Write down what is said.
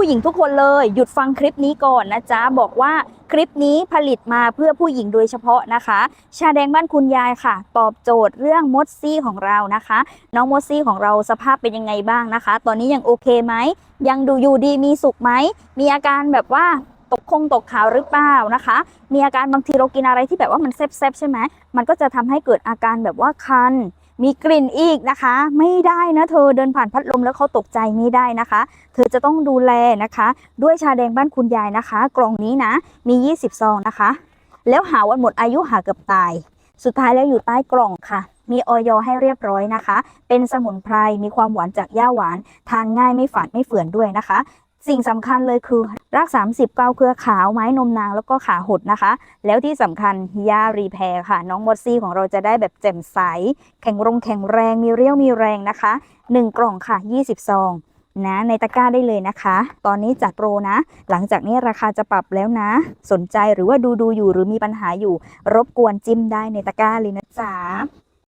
ผู้หญิงทุกคนเลยหยุดฟังคลิปนี้ก่อนนะจ๊ะ บอกว่าคลิปนี้ผลิตมาเพื่อผู้หญิงโดยเฉพาะนะคะ ชาแดงบ้านคุณยายค่ะ ตอบโจทย์เรื่องมดซี่ของเรานะคะ น้องมดซี่ของเราสภาพเป็นยังไงบ้างนะคะ ตอนนี้ยังโอเคไหม ยังดูอยู่ดีมีสุขไหม มีอาการแบบว่าตกคงตกขาวหรือเปล่านะคะ มีอาการบางทีเรากินอะไรที่แบบว่ามันแซ่บๆใช่ไหมมันก็จะทำให้เกิดอาการแบบว่าคัน มีกลิ่นอีกนะคะ ไม่ได้นะเธอเดินผ่านพัดลมแล้วเขาตกใจไม่ได้นะคะ เธอจะต้องดูแลนะคะ ด้วยชาแดงบ้านคุณยายนะคะ กล่องนี้นะ มี 20 ซองนะคะ แล้วหาวันหมดอายุหาเกือบตาย สุดท้ายแล้วอยู่ใต้กล่องค่ะ มีออยให้เรียบร้อยนะคะ เป็นสมุนไพรมีความหวานจากหญ้าหวาน ทานง่ายไม่ฝาดไม่เฝื่อนด้วยนะคะ สิ่งสำคัญเลยคือราก 30เกาเครือขาวไม้นมนางแล้วก็ขาหดนะคะ แล้วที่สำคัญยารีแพรค่ะ น้องมดซี่ของเราจะได้แบบแจ่มใส แข็งรงแข็งแรงมีเรี่ยวมีแรงนะคะ 1 กล่องค่ะ 20 ซองนะในตะกร้าได้เลยนะคะ ตอนนี้จัดโปรนะ หลังจากนี้ราคาจะปรับแล้วนะ สนใจหรือว่าดูดูอยู่หรือมีปัญหาอยู่ รบกวนจิ้มได้ในตะกร้าเลยนะจ๊ะ